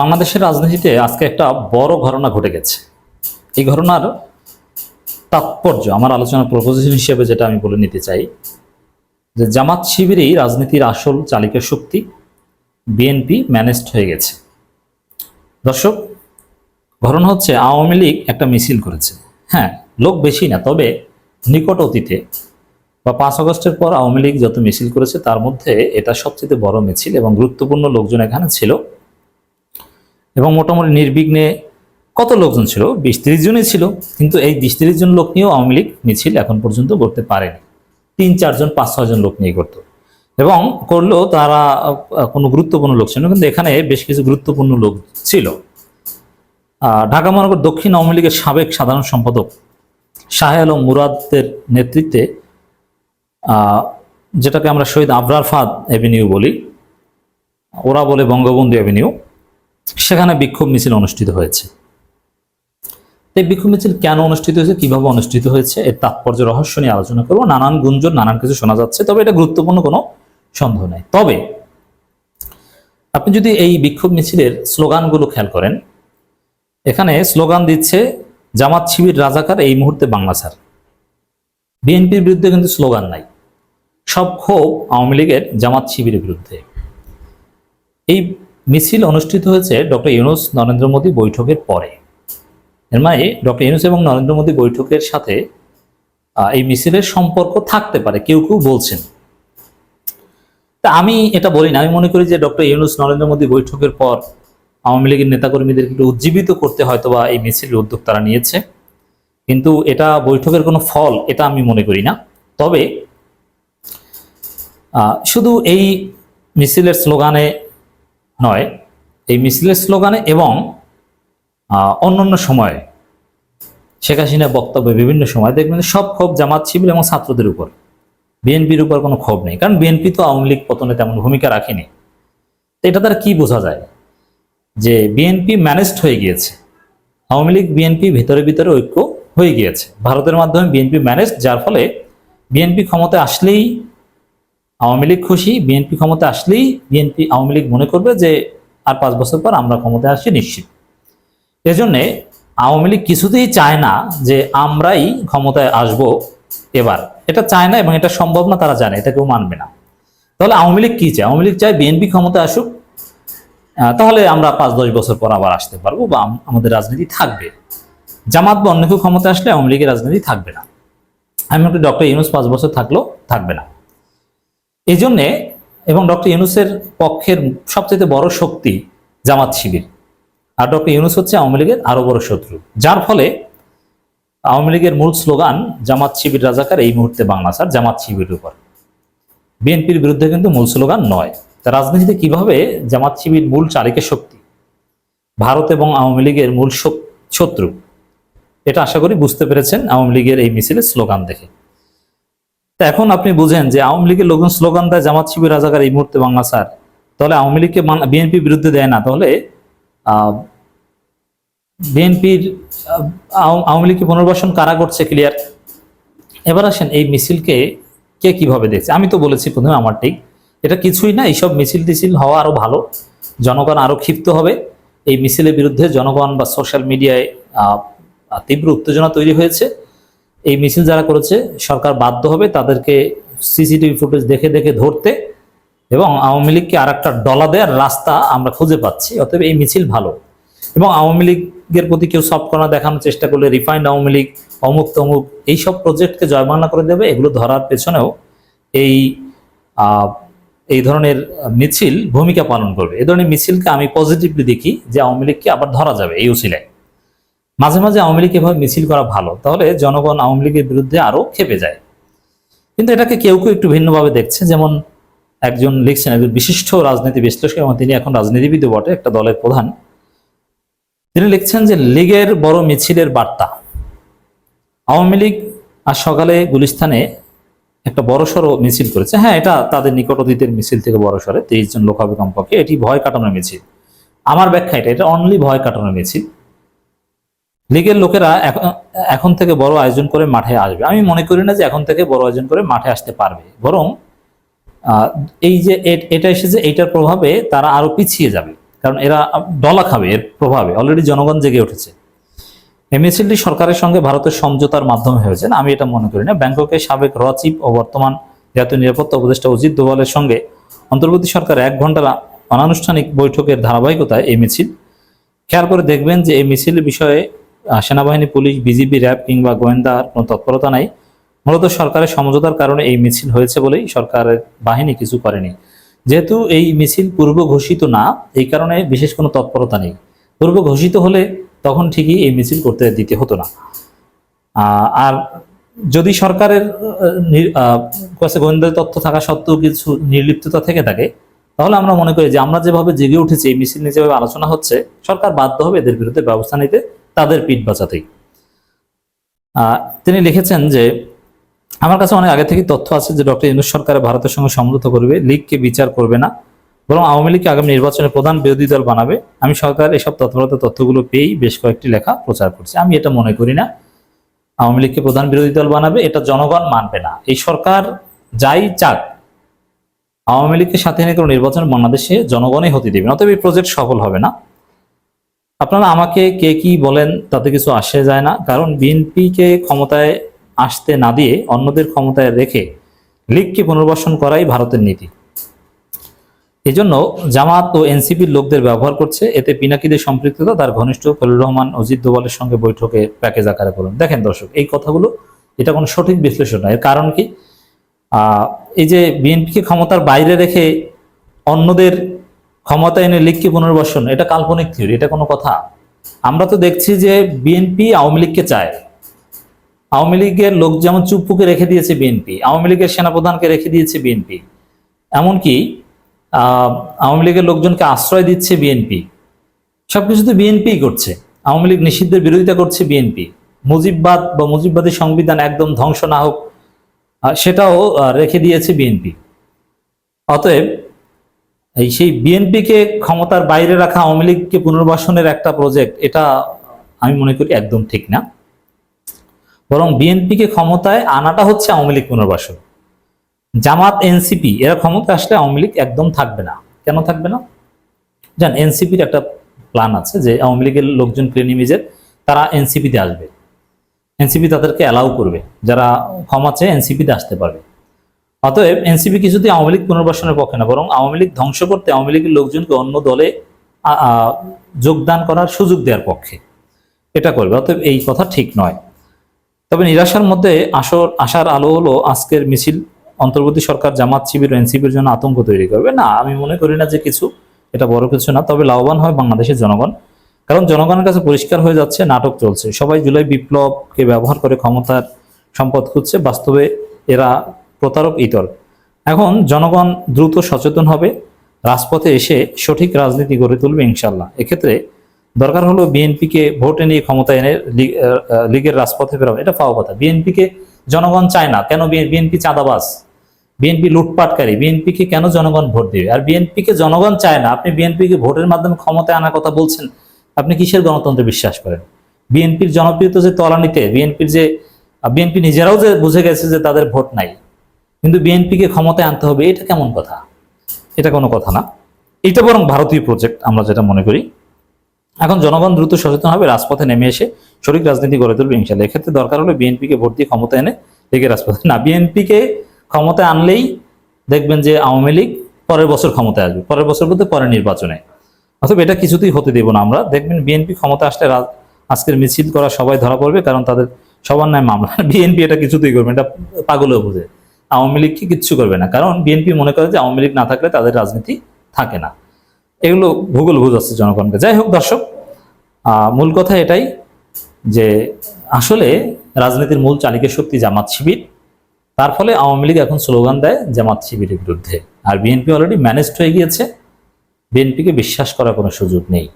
বাংলাদেশের রাজনীতিতে আজকে একটা বড় ঘটনা ঘটে গেছে। এই ঘটনার তাৎপর্য আমার আলোচনার প্রপোজিশন হিসেবে যেটা আমি বলে নিতে চাই, যে জামাত শিবিরেই রাজনীতির আসল চালিকা শক্তি বিএনপি ম্যানেজড হয়ে গেছে। দর্শক, ঘটনা হচ্ছে আওয়ামী লীগ একটা মিছিল করেছে। হ্যাঁ লোক বেশি না, তবে নিকট অতীতে বা পাঁচ আগস্টের পর আওয়ামী লীগ যত মিছিল করেছে, তার মধ্যে এটা সবচেয়ে বড় মিছিল এবং গুরুত্বপূর্ণ লোকজন এখানে ছিল। এবং মোটামুটি নির্বিঘ্নে কত লোকজন ছিল? বিশ তিরিশ জনই ছিল। কিন্তু এই বিশ তিরিশ জন লোক নিয়েও আওয়ামী লীগ মিছিল এখন পর্যন্ত করতে পারেনি। তিন চারজন পাঁচ ছয়জন লোক নিয়ে করতো এবং করলেও তারা কোনো গুরুত্বপূর্ণ লোক ছিল কিন্তু এখানে বেশ কিছু গুরুত্বপূর্ণ লোক ছিল। ঢাকা মহানগর দক্ষিণ আওয়ামী লীগের সাবেক সাধারণ সম্পাদক শাহ আলম মুরাদের নেতৃত্বে যেটাকে আমরা শহীদ আবরার ফাদ এভিনিউ বলি, ওরা বলে বঙ্গবন্ধু এভিনিউ। সেখানে বিক্ষোভ মিছিল অনুষ্ঠিত হয়েছে। এই বিক্ষোভ মিছিল কেন অনুষ্ঠিত হয়েছে, কীভাবে অনুষ্ঠিত হয়েছে, এর তাৎপর্য রহস্য নিয়ে আলোচনা করব। নানান গুঞ্জন, নানান কিছু শোনা যাচ্ছে, তবে এটা গুরুত্বপূর্ণ কোনো সন্দেহ নেই। তবে আপনি যদি এই বিক্ষোভ মিছিলের স্লোগানগুলো খেয়াল করেন, এখানে স্লোগান দিচ্ছে, জামাত শিবির রাজাকার, এই মুহূর্তে বাংলা ছাড় বিএনপির বিরুদ্ধে কিন্তু স্লোগান নাই। সব ক্ষোভ আওয়ামী লীগের জামাত শিবিরের বিরুদ্ধে। এই মিছিল অনুষ্ঠিত হয়েছে ডক্টর ইউনুস নরেন্দ্র মোদী বৈঠকের পরে। এর মানে ডক্টর ইউনুস এবং নরেন্দ্র মোদী বৈঠকের সাথে এই মিছিলের সম্পর্ক থাকতে পারে, কেউ কেউ বলছেন। তা আমি এটা বলি না, আমি মনে করি যে ডক্টর ইউনুস নরেন্দ্র মোদী বৈঠকের পর আওয়ামী লীগের নেতাকর্মীদেরকে একটু উজ্জীবিত করতে হয়তো বা এই মিছিলের উদ্যোগ তারা নিয়েছে। কিন্তু এটা বৈঠকের কোনো ফল, এটা আমি মনে করি না। তবে শুধু এই মিছিলের স্লোগানে নয়, এই মিছিলের স্লোগানে এবং অন্যান্য সময়ে শেখ হাসিনা বক্তব্যে বিভিন্ন সময় দেখবেন সব ক্ষোভ জামাত শিবির এবং ছাত্রদের উপর। বিএনপির উপর কোনো ক্ষোভ নেই। কারণ বিএনপি তো আওয়ামী লীগ পতনে তেমন ভূমিকা রাখেনি। তো এটা দ্বারা কি বোঝা যায়? যে বিএনপি ম্যানেজড হয়ে গিয়েছে। আওয়ামী লীগ, বিএনপি ভিতরে ভিতরে ঐক্য হয়ে গিয়েছে। ভারতের মাধ্যমে বিএনপি ম্যানেজ যার ফলে বিএনপি ক্ষমতায় আসলেই আওয়ামী লীগ খুশি, বিএনপি ক্ষমতা আসলেই বিএনপি আওয়ামী লীগ মনে করবে যে আর পাঁচ বছর পর আমরা ক্ষমতায় আসছি নিশ্চিত। এজন্যে আওয়ামী লীগ কিছুতেই চায় না যে আমরাই ক্ষমতায় আসব এবার। এটা চায় না এবং এটা সম্ভব না, তারা জানে, এটা কেউ মানবে না। তাহলে আওয়ামী লীগ কি চায়? আওয়ামী লীগ চায় বিএনপি ক্ষমতায় আসুক তাহলে আমরা পাঁচ, দশ বছর পর আবার আসতে পারব বা আমাদের রাজনীতি থাকবে। জামাত বা অন্য কেউ ক্ষমতা আসলে আওয়ামী লীগের রাজনীতি থাকবে না। আমি ডক্টর ইউনুস পাঁচ বছর থাকলেও থাকবে না। এই জন্যে এবং ডক্টর ইউনুসের পক্ষের সবচেয়ে বড় শক্তি জামাত শিবির। আর ডক্টর ইউনুস হচ্ছে আওয়ামী লীগের আরও বড় শত্রু। যার ফলে আওয়ামী লীগের মূল স্লোগান জামাত শিবির রাজাকার এই মুহূর্তে বাংলা ছাড় জামাত শিবিরের উপর। বিএনপির বিরুদ্ধে কিন্তু মূল স্লোগান নয়। তা রাজনীতিতে কীভাবে জামাত শিবির মূল চালিকা শক্তি? ভারত এবং আওয়ামী লীগের মূল শত্রু। এটা আশা করি বুঝতে পেরেছেন আওয়ামী লীগের এই মিছিলের স্লোগান দেখে। এখন আপনি বুঝেন যে আওয়ামী লীগের লোকজন স্লোগান দেয় জামাত শিবির রাজাকার এই মুহূর্তে বাংলা ছাড় তাহলে আওয়ামী লীগকে বিএনপির বিরুদ্ধে দেয় না। তাহলে বিএনপির আওয়ামী লীগকে পুনর্বাসন কারা করছে ক্লিয়ার এবার আসেন, এই মিছিলকে কে কীভাবে দেখছে? আমি তো বলেছি প্রথমে আমার ঠিক। এটা কিছুই না, এইসব মিছিল টিছিল হওয়া আরও ভালো। জনগণ আরও ক্ষিপ্ত হবে। এই মিছিলের বিরুদ্ধে জনগণ বা সোশ্যাল মিডিয়ায় তীব্র উত্তেজনা তৈরি হয়েছে। এই মিছিল যারা করেছে, সরকার বাধ্য হবে তাদেরকে সিসিটিভি ফুটেজ দেখে দেখে ধরতে এবং আওয়ামী লীগকে আর একটা ডলা দেওয়ার রাস্তা আমরা খুঁজে পাচ্ছি, অতএব এই মিছিল ভালো। এবং আওয়ামী লীগের প্রতি কেউ সফট কর্নার দেখানোর চেষ্টা করলে রিফাইন্ড আওয়ামী লীগ, অমুক তমুক, এইসব প্রজেক্টকে জয়মান্না করে দেবে, এগুলো ধরার পেছনেও এই এই ধরনের মিছিল ভূমিকা পালন করবে। এই ধরনের মিছিলকে আমি পজিটিভলি দেখি যে আওয়ামী লীগকে আবার ধরা যাবে এই উসিলায় মাঝে মাঝে আওয়ামী লীগ এভাবে মিছিল করা ভালো, তাহলে জনগণ আওয়ামী লীগের বিরুদ্ধে আরও খেপে যায়। কিন্তু এটাকে কেউ কেউ একটু ভিন্নভাবে দেখছে, যেমন একজন লিখছেন, একজন বিশিষ্ট রাজনীতি বিশ্লেষক এবং তিনি এখন রাজনীতিবিদও বটে, একটা দলের প্রধান। তিনি লিখছেন যে, লীগের বড় মিছিলের বার্তা। আওয়ামী লীগ আজ সকালে গুলিস্তানে একটা বড় সড়ো মিছিল করেছে। হ্যাঁ এটা তাদের নিকট অতীতের মিছিল থেকে বড় সড়ে তেইশ জন লোক কমপক্ষে, এটি ভয় কাটানোর মিছিল। আমার ব্যাখ্যা এটা এটা অনলি ভয় কাটানোর মিছিল। লীগের লোকেরা এখন- থেকে বড় আয়োজন করে মাঠে আসবে। আমি মনে করি না যে এখন থেকে বড় আয়োজন করে মাঠে আসতে পারবে। বরং এই যে এটা এসেছে, এইটার প্রভাবে তারা আরও পিছিয়ে যাবে। কারণ এরা ডলা খাবে এর প্রভাবে। অলরেডি জনগণ জেগে উঠেছে। মিছিলটি সরকারের সঙ্গে ভারতের সমঝোতার মাধ্যমে হয়েছে আমি এটা মনে করি না। ব্যাংককের সাবেক র চিফ ও বর্তমান জাতীয় নিরাপত্তা উপদেষ্টা অজিত দোভালের সঙ্গে অন্তর্বর্তী সরকার এক ঘণ্টার অনানুষ্ঠানিক বৈঠকের ধারাবাহিকতায় এই মিছিল খেয়াল করে দেখবেন যে এই মিছিলের বিষয়ে সেনাবাহিনী, পুলিশ, বিজিবি, র্যাব কিংবা গোয়েন্দার কোনো তৎপরতা নাই। মূলত সরকারের সমঝোতার কারণে এই মিছিল হয়েছে বলেই সরকারের বাহিনী কিছু করেনি। যেহেতু এই মিছিল পূর্ব ঘোষিত না, এই কারণে বিশেষ কোনো তৎপরতা নেই। পূর্ব ঘোষিত হলে তখন ঠিকই এই মিছিল করতে দিতে হতো না। আর যদি সরকারের কাছে গোয়েন্দা তথ্য থাকা সত্ত্বেও কিছু নির্লিপ্ততা থেকে থাকে, তাহলে আমরা মনে করি যে আমরা যেভাবে জেগে উঠেছি, এই মিছিল নিয়ে যেভাবে আলোচনা হচ্ছে, সরকার বাধ্য হবে এদের বিরুদ্ধে ব্যবস্থা নিতে। তাদের পিঠ বাঁচাতেই। তিনি লিখেছেন যে, আমার কাছে অনেক আগে থেকে তথ্য আছে যে ডক্টর ইউনুস সরকার ভারতের সঙ্গে সমঝোতা করবে, লীগকে বিচার করবে না, বরং আওয়ামী লীগকে আগামী নির্বাচনে প্রধান বিরোধী দল বানাবে। আমি সরকার এসব তৎপরতা তথ্যগুলো পেয়েই বেশ কয়েকটি লেখা প্রচার করছি। আমি এটা মনে করি না। আওয়ামী লীগকে প্রধান বিরোধী দল বানাবে, এটা জনগণ মানবে না। এই সরকার যাই চাক, আওয়ামী লীগকে সাথে এনে কোনো নির্বাচন বাংলাদেশে জনগণই হতে দেবে অতএব এই প্রজেক্ট সফল হবে না। আপনারা আমাকে কে কি বলেন তাতে কিছু আসে যায় না। কারণ বিএনপিকে ক্ষমতায় আসতে না দিয়ে অন্যদের ক্ষমতায় রেখে লীগকে পুনর্বাসন করাই ভারতের নীতি। এজন্য জামাত ও এনসিপির লোকদের ব্যবহার করছে। এতে পিনাকিদের সম্পৃক্ততা তার ঘনিষ্ঠ ফলিল রহমান অজিত দোভালের সঙ্গে বৈঠকে প্যাকেজ আকারে করুন দেখেন দর্শক, এই কথাগুলো, এটা কোনো সঠিক বিশ্লেষণ নয় এর কারণ কি? এই যে বিএনপিকে ক্ষমতার বাইরে রেখে অন্যদের ক্ষমতা এনে লীগকে পুনর্বাসন? এটা কাল্পনিক থিওরি এটা কোনো কথা। আমরা তো দেখছি যে বিএনপি আওয়ামী লীগকে চায়। আওয়ামী লীগের লোক যেমন চুপ্পুকে রেখে দিয়েছে বিএনপি, আওয়ামী লীগের সেনাপ্রধানকে রেখে দিয়েছে বিএনপি। এমনকি আওয়ামী লীগের লোকজনকে আশ্রয় দিচ্ছে বিএনপি। সবকিছু তো বিএনপি করছে। আওয়ামী লীগ নিষিদ্ধের বিরোধিতা করছে বিএনপি। মুজিববাদ বা মুজিববাদী সংবিধান একদম ধ্বংস না হোক সেটাও রেখে দিয়েছে বিএনপি। অতএব এই সেই বিএনপিকে ক্ষমতার বাইরে রাখা আওয়ামী লীগকে পুনর্বাসনের একটা প্রজেক্ট এটা আমি মনে করি একদম ঠিক না। বরং বিএনপিকে ক্ষমতায় আনাটা হচ্ছে আওয়ামী লীগ পুনর্বাসন। জামাত এনসিপি এরা ক্ষমতা আসলে আওয়ামী লীগ একদম থাকবে না। কেন থাকবে না? জান এনসিপির একটা প্ল্যান আছে যে আওয়ামী লীগের লোকজন ক্লিনিমিজের তারা এনসিপিতে আসবে। এনসিপি তাদেরকে অ্যালাউ করবে। যারা ক্ষমা চেয়ে এনসিপিতে আসতে পারবে। অতএব এনসিপি কিছুতেই আওয়ামী লীগ পুনর্বাসনের পক্ষে না, বরং আওয়ামী লীগ ধ্বংস করতে আওয়ামী লীগের লোকজনকে অন্য দলে যোগদান করার সুযোগ দেওয়ার পক্ষে। এটা করবে, অতএব এই কথা ঠিক নয়। তবে নিরাশার মধ্যে আসর, আশার আলো হলো আজকের মিছিল। অন্তর্বর্তী সরকার, জামাত, শিবির, এনসিপির জন্য আতঙ্ক তৈরি করবে। না, আমি মনে করি না যে কিছু, এটা বড় কিছু না, তবে লাভবান হয় বাংলাদেশের জনগণ। কারণ জনগণের কাছে পরিষ্কার হয়ে যাচ্ছে, নাটক চলছে। সবাই জুলাই বিপ্লবকে ব্যবহার করে ক্ষমতার সম্পদ খুঁজছে। বাস্তবে এরা প্রতারক ইতর এখন জনগণ দ্রুত সচেতন হবে, রাজপথে এসে সঠিক রাজনীতি গড়ে তুলবে ইনশাল্লাহ এক্ষেত্রে দরকার হলো বিএনপিকে ভোটে নিয়ে ক্ষমতা এনে লীগের রাজপথে ফেরাবে, এটা পাওয়া কথা। বিএনপিকে জনগণ চায় না, কেন বিএনপি চাঁদাবাস বিএনপি লুটপাটকারী, বিএনপিকে কেন জনগণ ভোট দেবে? আর বিএনপিকে জনগণ চায় না, আপনি বিএনপিকে ভোটের মাধ্যমে ক্ষমতায় আনার কথা বলছেন, আপনি কিসের গণতন্ত্রে বিশ্বাস করেন? বিএনপির জনপ্রিয়তা যে তলানিতে, বিএনপির যে, বিএনপি নিজেরাও যে বুঝে গেছে যে তাদের ভোট নাই কিন্তু বিএনপিকে ক্ষমতায় আনতে হবে, এটা কেমন কথা? এটা কোনো কথা না। এটা বরং ভারতীয় প্রজেক্ট আমরা যেটা মনে করি। এখন জনগণ দ্রুত সচেতন হবে, রাজপথে নেমে এসে সঠিক রাজনীতি গড়ে তুলবে ইনশাল্লাহ এক্ষেত্রে দরকার হলে বিএনপিকে ভোট দিয়ে ক্ষমতা এনে লীগের রাজপথে না, বিএনপিকে ক্ষমতায় আনলেই দেখবেন যে আওয়ামী লীগ পরের বছর ক্ষমতায় আসবে, পরের বছর বলতে পরের নির্বাচনে। অথবা এটা কিছুতেই হতে দেব না আমরা। দেখবেন বিএনপি ক্ষমতা আসলে আজকের মিছিল করা সবাই ধরা পড়বে, কারণ তাদের সবার নয় মামলা। বিএনপি এটা কিছুতেই করবে এটা পাগলেও বুঝে। আওয়ামী লীগকে কিচ্ছু করবে না। কারণ বিএনপি মনে করে যে আওয়ামী লীগ না থাকলে তাদের রাজনীতি থাকে না। এগুলো ভূগোল বুঝাচ্ছে জনগণকে। যাই হোক দর্শক মূল কথা এটাই যে আসলে রাজনীতির মূল চালিকা শক্তি জামাত শিবির। তার ফলে আওয়ামী লীগ এখন স্লোগান দেয় জামাত শিবিরের বিরুদ্ধে। আর বিএনপি অলরেডি ম্যানেজড হয়ে গিয়েছে। বিএনপিকে বিশ্বাস করার কোনো সুযোগ নেই।